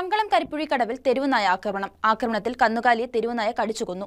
തങ്കളം കരിപ്പുഴിക്കടവിൽ തെരുവുനായ ആക്രമണം. ആക്രമണത്തിൽ കന്നുകാലിയെ തെരുവുനായ കടിച്ചുകൊന്നു.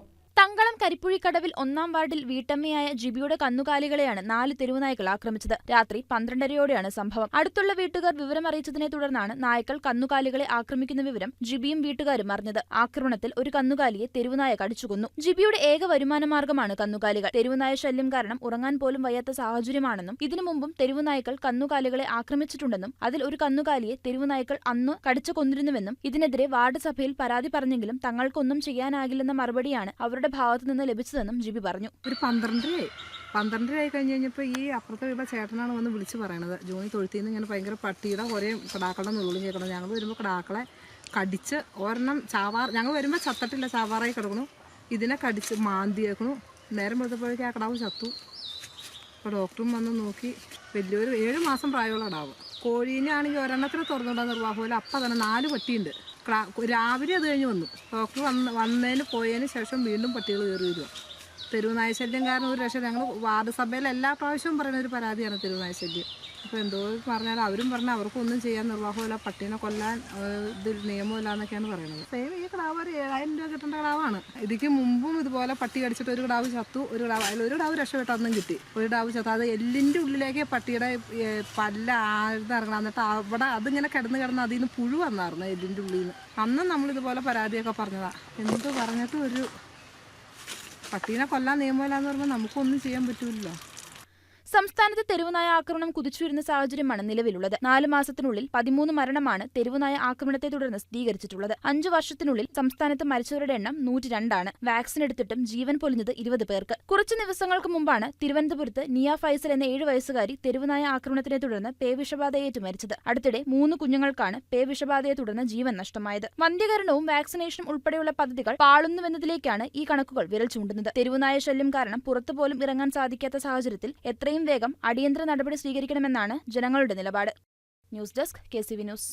കരിപ്പുഴിക്കടവിൽ ഒന്നാം വാർഡിൽ വീട്ടമ്മയായ ജിബിയുടെ കന്നുകാലികളെയാണ് നാല് തെരുവുനായ്ക്കൾ ആക്രമിച്ചത്. രാത്രി പന്ത്രണ്ടരയോടെയാണ് സംഭവം. അടുത്തുള്ള വീട്ടുകാർ വിവരമറിയിച്ചതിനെ തുടർന്നാണ് നായ്ക്കൾ കന്നുകാലികളെ ആക്രമിക്കുന്ന വിവരം ജിബിയും വീട്ടുകാരും അറിഞ്ഞത്. ആക്രമണത്തിൽ ഒരു കന്നുകാലിയെ തെരുവുനായ കടിച്ചുകൊന്നു ജിബിയുടെ ഏക വരുമാന മാർഗമാണ് കന്നുകാലികൾ. തെരുവുനായ ശല്യം കാരണം ഉറങ്ങാൻ പോലും വയ്യാത്ത സാഹചര്യമാണെന്നും ഇതിനു മുമ്പും തെരുവുനായ്ക്കൾ കന്നുകാലികളെ ആക്രമിച്ചിട്ടുണ്ടെന്നും അതിൽ ഒരു കന്നുകാലിയെ തെരുവുനായ്ക്കൾ അന്ന് കടിച്ചു കൊന്നിരുന്നുവെന്നും ഇതിനെതിരെ വാർഡ് സഭയിൽ പരാതി പറഞ്ഞെങ്കിലും തങ്ങൾക്കൊന്നും ചെയ്യാനാകില്ലെന്ന മറുപടിയാണ് അവരുടെ ഭാഗത്തു നിന്ന് ലഭിച്ചതെന്നും ജിബി പറഞ്ഞു. ഒരു പന്ത്രണ്ടരയായി പന്ത്രണ്ടരയായി കഴിഞ്ഞ് കഴിഞ്ഞപ്പോൾ ഈ അപ്പുറത്തെ വീട്ടിലെ ചേട്ടനാണ് വന്ന് വിളിച്ച് പറയണത്. ജോണി തൊഴുത്തിൽ നിന്ന് ഇങ്ങനെ ഭയങ്കര പട്ടിയുടെ കുറേ കിടാക്കളുടെ നുള്ളും കേൾക്കണം ഞങ്ങൾ വരുമ്പോൾ കടാക്കളെ കടിച്ച് ഒരെണ്ണം ചാവാർ ഞങ്ങൾ വരുമ്പോൾ ചത്തട്ടില്ല ചാവാറായി കിടക്കണു ഇതിനെ കടിച്ച് മാന്തിയേക്കണു നേരം വെളുത്തപ്പോഴേക്കും ആ കിടാവ് ചത്തു. അപ്പോൾ ഡോക്ടറും വന്ന് നോക്കി. വലിയൊരു ഏഴ് മാസം പ്രായമുള്ള കോഴീനെ ആണെങ്കിൽ ഒരെണ്ണത്തിന് തുറന്നുവിടാൻ പോലെ അപ്പം തന്നെ നാല് പട്ടിയുണ്ട്. രാവിലെ അത് കഴിഞ്ഞ് വന്നു. ഡോക്ടർ വന്ന് വന്നതിന് പോയതിന് ശേഷം വീണ്ടും പട്ടികൾ കയറി വരിക. തെരുവുനായ ശല്യം കാരണം ഒരു രക്ഷ ഞങ്ങൾ വാർഡ് സഭയിൽ എല്ലാ പ്രാവശ്യവും പറയുന്ന ഒരു പരാതിയാണ് തെരുവുനായ ശല്യം. അപ്പോൾ എന്തോ പറഞ്ഞാൽ അവരും പറഞ്ഞാൽ അവർക്കൊന്നും ചെയ്യാൻ നിർവാഹമില്ല പട്ടീനെ കൊല്ലാൻ ഇത് നിയമമില്ല എന്നൊക്കെയാണ് പറയുന്നത്. സെയിം ഈ കിടാവ് ഒരു ഏഴായിരം രൂപ കിട്ടേണ്ട കിടാവാണ്. ഇതിക്ക് മുമ്പും ഇതുപോലെ പട്ടി കടിച്ചിട്ട് ഒരു കിടാവ് ചത്തു ഒരു കിടാവ് അതിൽ ഒരു കിടാവ് രക്ഷപ്പെട്ടൊന്നും കിട്ടി. ഒരു കിടാവ് ചത്തു. അത് എല്ലിന്റെ ഉള്ളിലേക്ക് പട്ടിയുടെ പല്ല പല്ല ആഴ്ന്നിറങ്ങണം എന്നിട്ട് അവിടെ അതിങ്ങനെ കിടന്ന് കിടന്ന് അതിൽ നിന്ന് പുഴു വന്നായിരുന്നു എല്ലിന്റെ ഉള്ളിൽ നിന്ന്. അന്നും നമ്മളിതുപോലെ പരാതിയൊക്കെ പറഞ്ഞതാണ് എന്ത് പറഞ്ഞിട്ടും ഒരു പട്ടീനെ കൊല്ലാൻ നിയമമില്ലാന്ന് പറയുമ്പോൾ നമുക്കൊന്നും ചെയ്യാൻ പറ്റൂലല്ലോ. സംസ്ഥാനത്ത് തെരുവുനായ ആക്രമണം കുതിച്ചുവരുന്ന സാഹചര്യമാണ് നിലവിലുള്ളത്. നാല് മാസത്തിനുള്ളിൽ പതിമൂന്ന് മരണമാണ് തെരുവുനായ ആക്രമണത്തെ തുടർന്ന് സ്ഥിരീകരിച്ചിട്ടുള്ളത്. അഞ്ചു വർഷത്തിനുള്ളിൽ സംസ്ഥാനത്ത് മരിച്ചവരുടെ എണ്ണം നൂറ്റി രണ്ടാണ് വാക്സിൻ എടുത്തിട്ടും ജീവൻ പൊലിഞ്ഞത് ഇരുപത് പേർക്ക്. കുറച്ചു ദിവസങ്ങൾക്ക് മുമ്പാണ് തിരുവനന്തപുരത്ത് നിയ ഫൈസൽ എന്ന ഏഴ് വയസ്സുകാരി തെരുവുനായ ആക്രമണത്തിനെ തുടർന്ന് പേ വിഷബാധയേറ്റ് മരിച്ചത്. അടുത്തിടെ മൂന്ന് കുഞ്ഞുങ്ങൾക്കാണ് പേ വിഷബാധയെ തുടർന്ന് ജീവൻ നഷ്ടമായത്. വന്ധ്യകരണവും വാക്സിനേഷനും ഉൾപ്പെടെയുള്ള പദ്ധതികൾ പാളുന്നുവെന്നതിലേക്കാണ് ഈ കണക്കുകൾ വിരൽ ചൂണ്ടുന്നത്. തെരുവുനായ ശല്യം കാരണം പുറത്തുപോലും ഇറങ്ങാൻ സാധിക്കാത്ത സാഹചര്യത്തിൽ എത്രയും വേഗം അടിയന്തര നടപടി സ്വീകരിക്കണമെന്നാണ് ജനങ്ങളുടെ നിലപാട്. News desk K C news.